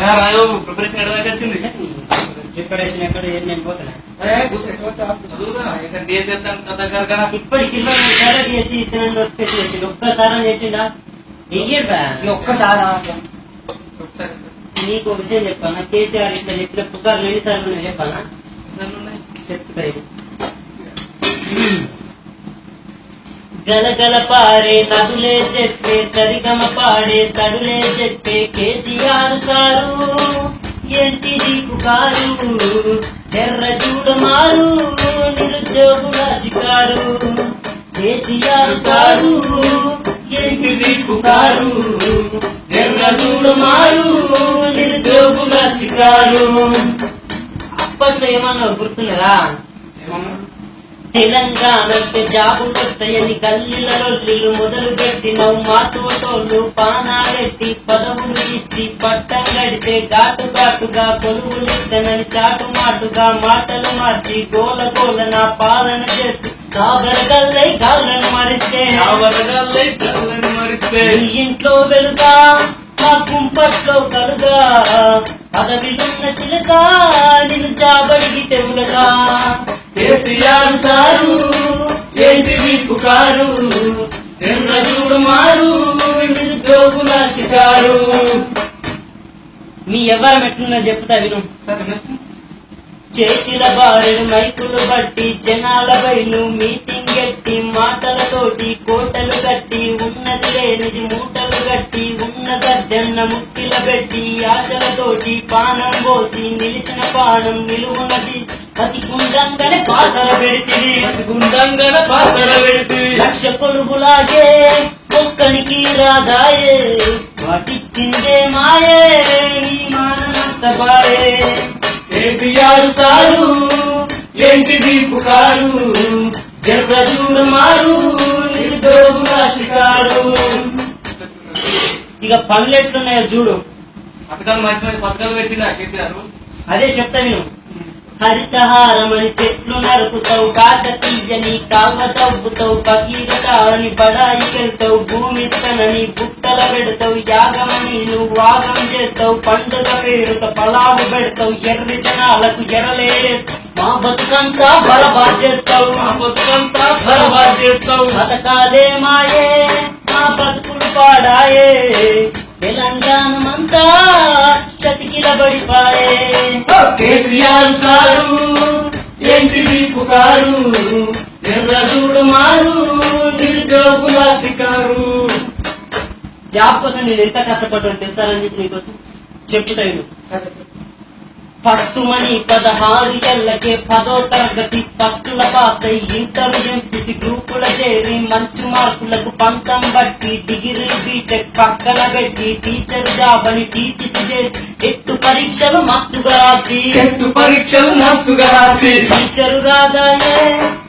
రాజు preparation ఎక్కడ దాకా వచ్చింది? ప్రిపరేషన్ ఎక్కడ? ఏం నేను పోతున్నా ఒక్కసారి చేసిండా? ఒక్కసారి నీకు ఒక విషయం చెప్పానా కేసీఆర్ ఇట్లా చెప్పిన పుకార్లు ఎన్నిసార్లు ఉన్నాయి చెప్పానా ఎన్నిసార్లు ఉన్నాయి? చెప్తా ఇది. గలగల పారే నదులే చెప్పే సరిగమ పాడే తడులే చెప్పే కేసీఆర్ సారు. ఏంటి నీకు కారు? ఎర్ర చూడమారు నిరుద్యోగుల షికారు. కేసీఆర్ సారు ఏంటి నీకు కారు? ఎర్ర చూడమారు నిరుద్యోగుల షికారు. అప్పట్లో ఏమన్నా గుర్తున్నదా ఏమన్నా? తెలంగాణకి జాబులు వస్తాయని గల్లీలలో నీళ్ళు మొదలు పెట్టినవు. మాటోటోళ్ళు పానాలెత్తి పదవులు ఇచ్చి పట్టం గడితే ఘాటు ఘాటుగా కొలువులు ఇస్తానని చాటు మాటుగా మాటలు మార్చి గోల గోల నా పాలన చేసి మరిస్తే. ఆ వరగాల్లే మరిస్తే. నీ ఇంట్లో వెలుగా మా కుంపట్లో కలుగా పదవిలున్న చిలక నిన్ను చాబడికి తెగులగా కేసీఆర్ సారు ఏంటి మీకు కారు? మారు నిరుద్యోగుల షికారు. మీ ఎవరం ఎట్లున్నా చెప్తా విను? చేతిల బారెడు మైకులు బట్టి జనాల బయలు మీటింగ్ ఎట్టి మాటలతోటి కోటలు కట్టి ఉన్నది లేనిది మూటలు కట్టి ఉన్న గద్దెన్న ముక్కిల పెట్టి ఆశలతోటి పానం పోసి నిలిచిన పానం నిలువునది పతి కుండంగానే పాతర పెడితే గుండంగన పాత్ర పెడితే లక్ష కొడుకులాగే ఒక్కనికి రాదాయే వాటిచ్చిందే మాయే ఈ మానమంత బాయే కేసీఆర్ సారు ఏంటి దీపు కారు? జర్ర చూడు మారు నిర్దోగుల షికారు. ఇక పనులు ఎట్లున్నాయో చూడు. పథకాలు మంచి మంచి పథకాలు పెట్టినా కేసీఆర్? అదే చెప్తా విను హరితహారమని చెట్లు నరుకుతావు కాకతీయని తీయని కావ తవ్వుతావు అని బడాయి వెళ్తావు భూమి తనని బుట్టల పెడతావు యాగమని నువ్వు వాగం చేస్తావు పండుగ పేరుట పలాలు పెడతావు ఎర్రి జనాలకు ఎరలే మా బతుకంతా బరబా చేస్తావు మా బతుకంతా బరబాద్ చేస్తావు. బతకాలే మాయే మా బతుకులు పాడాయే. తెలంగాణమంతా చతికిల పడిపాయే కేసీఆర్ సారు ఏంటి నీకు కారు ఎర్ర చూడు మారు నిరుద్యోగుల షికారు జాబ్ కోసం నేను ఎంత కష్టపడ్డాను తెలుసా రంజిత్ నీకోసం చెప్తాను పట్టుమని పదహారు ఏళ్ళకే పదో తరగతి ఫస్టుల పాస్ అయి ఇంటర్ ఎంపీసీ గ్రూపుల చేరి మంచి మార్కులకు పంతం బట్టి డిగ్రీ బీటెక్ పక్కన పెట్టి టీచర్ జాబ్ అని టీచర్ చేసి ఎత్తు పరీక్షలు మస్తుగా రాసి. చెట్టు పరీక్షలు మస్తుగా రాసి. టీచరు రాదాయే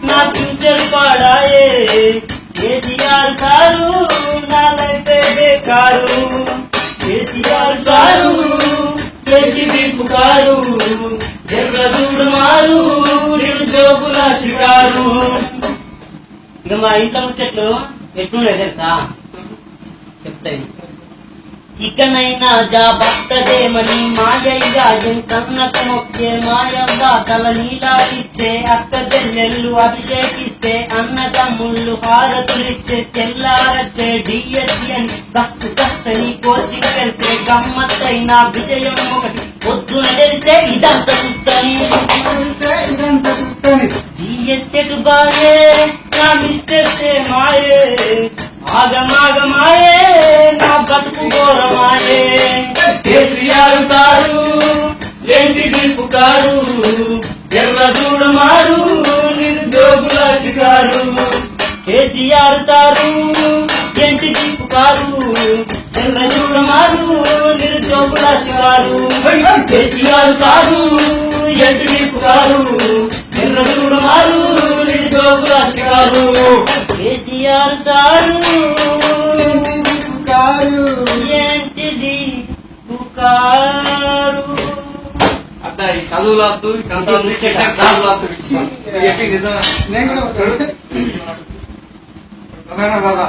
నా ఫ్యూచర్ పాడాయే. కేసీఆర్ సారు నా లైఫ్ కారు కేసీఆర్ సారు చేతి దీపు కారు ఎర్ర మారు నిరుద్యోగుల షికారు. ఇంకా మా ఇంట్లో చెట్లు ఎట్లున్నాయి తెలుసా? చెప్తాయి. ఇకనైనా జాబత్తదేమని మాయయ్య ఎంతన్నత మొక్కే మాయవ్వ తల నీలాలిచ్చే అక్క చెల్లెళ్ళు అభిషేకిస్తే అన్నదమ్ముళ్ళు హారతులిచ్చే తెల్లారచ్చే డిఎస్సి అని కస్తు కస్తని కోచింగ్ వెళ్తే గమ్మత్తైన విజయం ఒకటి. పొద్దున తెలిసే ఇదంతా చూస్తని. డిఎస్సెట్ బాయే నా మాయే. ఆగమాగమాయే నా బతుకు ఘోరమాయే. కేసీఆర్ సారు ఏంటి దీపు కారు? ఎర్ర చూడు నిరుద్యోగుల షికారు. కేసీఆర్ సారు ఏంటి దీపు కారు? ఎర్ర చూడు నిరుద్యోగుల షికారు. కేసీఆర్ సారు ఏంటి దీపు కారు? కేసీఆర్ సారు. ఏంటిది? పుకారు. ఈ చదువులు వద్దు నిజమే. ప్రధాన బాధ.